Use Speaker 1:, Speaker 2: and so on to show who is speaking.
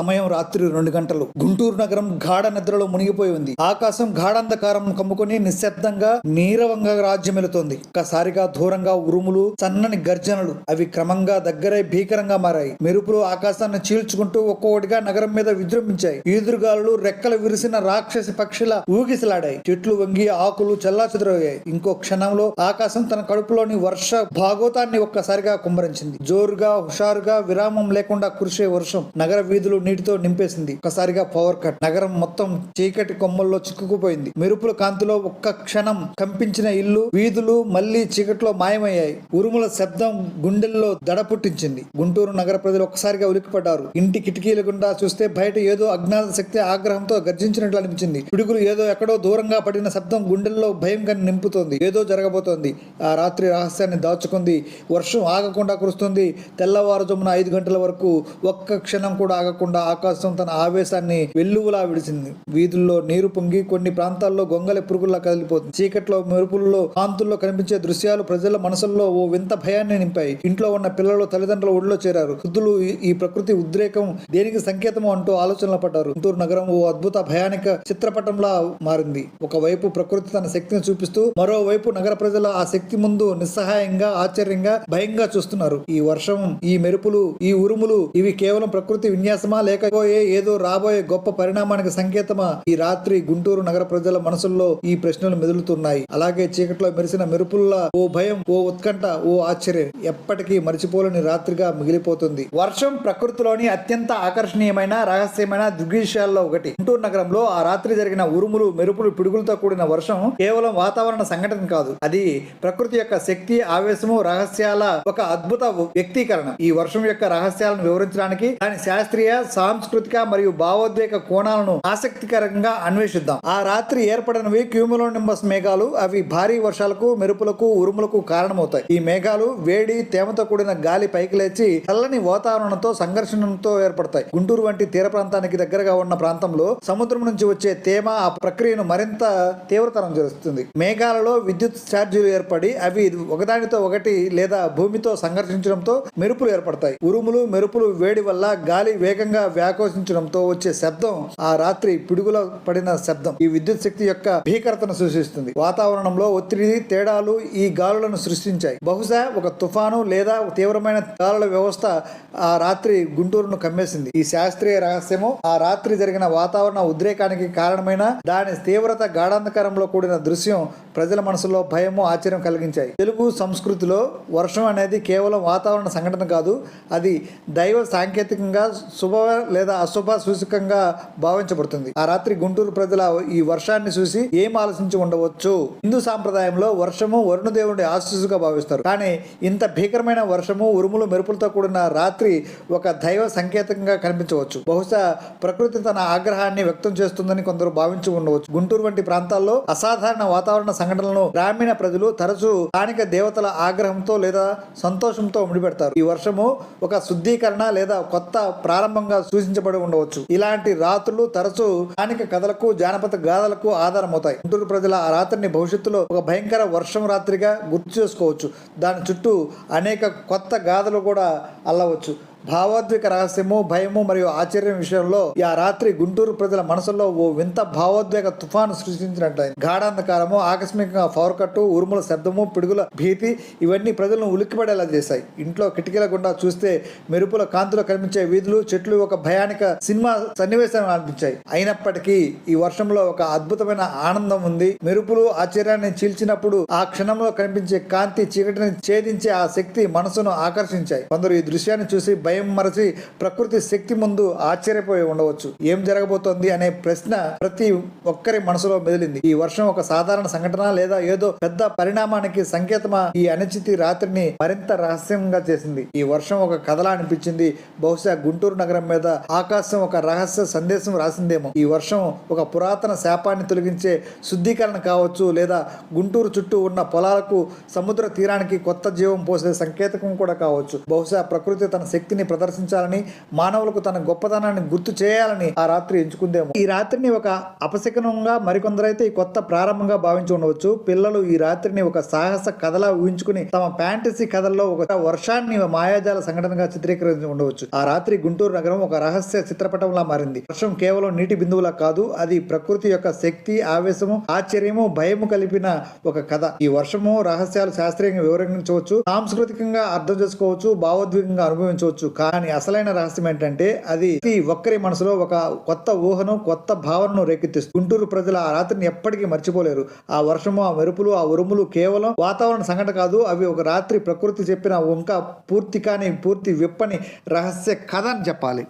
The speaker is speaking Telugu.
Speaker 1: సమయం రాత్రి రెండు గంటలు. గుంటూరు నగరం గాఢ నిద్రలో మునిగిపోయి ఉంది. ఆకాశం గాఢంధకారం కమ్ముకొని నిశ్శబ్దంగా నీరవంగా రాజ్యమెలుతోంది. ఒక్కసారిగా దూరంగా ఉరుములు సన్నని గర్జనలు అవి క్రమంగా దగ్గరై భీకరంగా మారాయి. మెరుపులు ఆకాశాన్ని చీల్చుకుంటూ ఒక్కొక్కటిగా నగరం మీద విజృంభించాయి. ఈదురుగాలు రెక్కలు విరిసిన రాక్షసి పక్షుల ఊగిసలాడాయి. చెట్లు వంగి ఆకులు చెల్లాచెదురయ్యాయి. ఇంకో క్షణంలో ఆకాశం తన కడుపులోని వర్ష భాగోతాన్ని ఒక్కసారిగా కుమ్మరించింది. జోరుగా హుషారుగా విరామం లేకుండా కురిసే వర్షం నగర వీధులు నీటితో నింపేసింది. ఒక్కసారిగా పవర్ కట్ నగరం మొత్తం చీకటి కొమ్మల్లో చిక్కుకుపోయింది. మెరుపుల కాంతిలో ఒక్క క్షణం కంపించిన ఇల్లు వీధులు మళ్ళీ చీకట్లో మాయమయ్యాయి. ఉరుముల శబ్దం గుండెల్లో దడ పుట్టించింది గుంటూరు నగర ప్రజలు ఒక్కసారిగా ఉలిక్కిపడ్డారు. ఇంటి కిటికీల గుండా చూస్తే బయట ఏదో అజ్ఞాత శక్తి ఆగ్రహంతో గర్జించినట్లు అనిపించింది. పిడుగులు ఏదో ఎక్కడో దూరంగా పడిన శబ్దం గుండెల్లో భయం కని నింపుతోంది. ఏదో జరగబోతోంది. ఆ రాత్రి రహస్యాన్ని దాచుకుంది. వర్షం ఆగకుండా కురుస్తుంది. తెల్లవారుజామున ఐదు గంటల వరకు ఒక్క క్షణం కూడా ఆగకుండా ఆకాశం తన ఆవేశాన్ని వెల్లువలా విడిచింది. వీధుల్లో నీరు పొంగి కొన్ని ప్రాంతాల్లో గొంగలి పురుగుల్లా కదిలిపోతుంది. చీకట్లో మెరుపుల్లో కాంతుల్లో కనిపించే దృశ్యాలు ప్రజల మనసుల్లో ఓ వింత భయాన్ని నింపాయి. ఇంట్లో ఉన్న పిల్లలు తల్లిదండ్రుల ఒడిలో చేరారు. వృద్ధులు ఈ- ఈ ప్రకృతి ఉద్రేకం దేనికి సంకేతము అంటూ ఆలోచనలు పడ్డారు. గుంటూరు నగరం ఓ అద్భుత భయానిక చిత్రపటంలా మారింది. ఒకవైపు ప్రకృతి తన శక్తిని చూపిస్తూ మరోవైపు నగర ప్రజల ఆ శక్తి ముందు నిస్సహాయంగా ఆశ్చర్యంగా భయంగా చూస్తున్నారు. ఈ వర్షం ఈ మెరుపులు ఈ ఉరుములు ఇవి కేవలం ప్రకృతి విన్యాసమా లేకపోయే ఏదో రాబోయే గొప్ప పరిణామానికి సంకేతమా? ఈ రాత్రి గుంటూరు నగర ప్రజల మనసుల్లో ఈ ప్రశ్నలు మెదులుతున్నాయి. అలాగే చీకట్లో మెరిసిన మెరుపుల్లా ఓ భయం ఓ ఉత్కంఠ ఓ ఆశ్చర్యం ఎప్పటికీ మరిచిపోలేని రాత్రిగా మిగిలిపోతుంది. వర్షం ప్రకృతిలోని అత్యంత ఆకర్షణీయమైన రహస్యమైన దృగ్విషయాల్లో ఒకటి. గుంటూరు నగరంలో ఆ రాత్రి జరిగిన ఉరుములు మెరుపులు పిడుగులతో కూడిన వర్షం కేవలం వాతావరణ సంఘటన కాదు. అది ప్రకృతి యొక్క శక్తి ఆవేశము రహస్యాల ఒక అద్భుత వ్యక్తీకరణ. ఈ వర్షం యొక్క రహస్యాలను వివరించడానికి దాని శాస్త్రీయ సాంస్కృతిక మరియు భావోద్వేగ కోణాలను ఆసక్తికరంగా అన్వేషిద్దాం. ఆ రాత్రి ఏర్పడినవి క్యూములో నింబస్ మేఘాలు. అవి భారీ వర్షాలకు మెరుపులకు ఉరుములకు కారణమవుతాయి. ఈ మేఘాలు వేడి తేమతో కూడిన గాలి పైకి లేచి చల్లని వాతావరణంతో సంఘర్షణతో ఏర్పడతాయి. గుంటూరు వంటి తీర ప్రాంతానికి దగ్గరగా ఉన్న ప్రాంతంలో సముద్రం నుంచి వచ్చే తేమ ఆ ప్రక్రియను మరింత తీవ్రతరం చేస్తుంది. మేఘాలలో విద్యుత్ ఛార్జీలు ఏర్పడి అవి ఒకదానితో ఒకటి లేదా భూమితో సంఘర్షించడంతో మెరుపులు ఏర్పడతాయి. ఉరుములు మెరుపులు వేడి వల్ల గాలి వేగంగా వ్యాకోచించడంతో వచ్చే శబ్దం ఆ రాత్రి పిడుగుల పడిన శబ్దం. ఈ విద్యుత్ శక్తి యొక్క భీకరతను సూచిస్తుంది వాతావరణంలో ఒత్తిడి తేడాలు ఈ గాలులను సృష్టించాయి. బహుశా ఒక తుఫాను లేదా తీవ్రమైన గాలుల వ్యవస్థ ఆ రాత్రి గుంటూరును కమ్మేసింది. ఈ శాస్త్రీయ రహస్యము ఆ రాత్రి జరిగిన వాతావరణ ఉద్రేకానికి కారణమైన దాని తీవ్రత గాఢాంధకారంలో కూడిన దృశ్యం ప్రజల మనసులో భయము ఆశ్చర్యం కలిగించాయి. తెలుగు సంస్కృతిలో వర్షం అనేది కేవలం వాతావరణ సంఘటన కాదు అది దైవ సాంకేతికంగా శుభ లేదా అశుభ సూచకంగా భావించబడుతుంది. ఆ రాత్రి గుంటూరు ప్రజల ఈ వర్షాన్ని చూసి ఏం ఆలోచించి ఉండవచ్చు? హిందూ సాంప్రదాయంలో వర్షము వరుణదేవుడి ఆశీస్సుగా భావిస్తారు. కానీ ఇంత భీకరమైన వర్షము ఉరుములు మెరుపులతో కూడిన రాత్రి ఒక దైవ సంకేతంగా కనిపించవచ్చు. బహుశా ప్రకృతి తన ఆగ్రహాన్ని వ్యక్తం చేస్తుందని కొందరు భావించి ఉండవచ్చు. గుంటూరు వంటి ప్రాంతాల్లో అసాధారణ వాతావరణ సంఘటనలను గ్రామీణ ప్రజలు తరచూ స్థానిక దేవతల ఆగ్రహంతో లేదా సంతోషంతో ముడిపెడతారు. ఈ వర్షము ఒక శుద్ధీకరణ లేదా కొత్త ప్రారంభంగా సూచించబడి ఉండవచ్చు. ఇలాంటి రాత్రులు తరచూ స్థానిక కథలకు జానపద గాథలకు ఆధారమవుతాయి. గుంటూరు ప్రజల ఆ రాత్రిని భవిష్యత్తులో ఒక భయంకర వర్షం రాత్రిగా గుర్తు చేసుకోవచ్చు. దాని చుట్టూ అనేక కొత్త గాథలు కూడా అల్లవచ్చు. భావోద్వేగ రహస్యము భయము మరియు ఆశ్చర్యం విషయంలో ఈ ఆ రాత్రి గుంటూరు ప్రజల మనసులో ఓ వింత భావోద్వేగ తుఫాను సృష్టించినట్లయింది. గాఢాంధకారము ఆకస్మికంగా పవర్ కట్టు ఉరుముల శబ్దము పిడుగుల భీతి ఇవన్నీ ప్రజలను ఉలిక్కిపడేలా చేశాయి. ఇంట్లో కిటికీల గుండా చూస్తే మెరుపుల కాంతిలో కనిపించే వీధులు చెట్లు ఒక భయానిక సినిమా సన్నివేశం అనిపించాయి. అయినప్పటికీ ఈ వర్షంలో ఒక అద్భుతమైన ఆనందం ఉంది. మెరుపులు ఆశ్చర్యాన్ని చీల్చినప్పుడు ఆ క్షణంలో కనిపించే కాంతి చీకటిని ఛేదించే ఆ శక్తి మనసును ఆకర్షించాయి. కొందరు ఈ దృశ్యాన్ని చూసి భయం మరచి ప్రకృతి శక్తి ముందు ఆశ్చర్యపోయి ఉండవచ్చు. ఏం జరగబోతోంది అనే ప్రశ్న ప్రతి ఒక్కరి మనసులో మెదిలింది. ఈ వర్షం ఒక సాధారణ సంఘటన లేదా ఏదో పెద్ద పరిణామానికి సంకేతమా? ఈ అనిశ్చితి రాత్రిని మరింత రహస్యంగా చేసింది. ఈ వర్షం ఒక కథలా అనిపించింది. బహుశా గుంటూరు నగరం మీద ఆకాశం ఒక రహస్య సందేశం రాసిందేమో. ఈ వర్షం ఒక పురాతన శాపాన్ని తొలగించే శుద్ధీకరణ కావచ్చు లేదా గుంటూరు చుట్టూ ఉన్న పొలాలకు సముద్ర తీరానికి కొత్త జీవం పోసే సంకేతకం కూడా కావచ్చు. బహుశా ప్రకృతి తన శక్తిని శక్తిని ప్రదర్శించాలని మానవులకు తన గొప్పతనాన్ని గుర్తు చేయాలని ఆ రాత్రి ఎంచుకుందేమో. ఈ రాత్రిని ఒక అపశకనంగా మరికొందరైతే ఈ కొత్త ప్రారంభంగా భావించి ఉండవచ్చు. పిల్లలు ఈ రాత్రిని ఒక సాహస కథలా ఊహించుకుని తమ ఫ్యాంటసీ కథల్లో ఒక వర్షాన్ని మాయాజాల సంఘటనగా చిత్రీకరించి ఉండవచ్చు. ఆ రాత్రి గుంటూరు నగరం ఒక రహస్య చిత్రపటంలా మారింది. వర్షం కేవలం నీటి బిందువులా కాదు అది ప్రకృతి యొక్క శక్తి ఆవేశము ఆశ్చర్యము భయము కలిపిన ఒక కథ. ఈ వర్షము రహస్యాలు శాస్త్రీయంగా వివరించవచ్చు. సాంస్కృతికంగా అర్థం చేసుకోవచ్చు భావోద్వేగంగా అనుభవించవచ్చు. కానీ అసలైన రహస్యం ఏంటంటే అది ప్రతి ఒక్కరి మనసులో ఒక కొత్త ఊహను కొత్త భావనను రేకెత్తిస్తుంది. గుంటూరు ప్రజలు ఆ రాత్రిని ఎప్పటికీ మర్చిపోలేరు. ఆ వర్షము ఆ మెరుపులు ఆ ఉరుములు కేవలం వాతావరణ సంఘటన కాదు అవి ఒక రాత్రి ప్రకృతి చెప్పిన ఇంకా పూర్తి కాని పూర్తి విప్పని రహస్య కథ అని చెప్పాలి.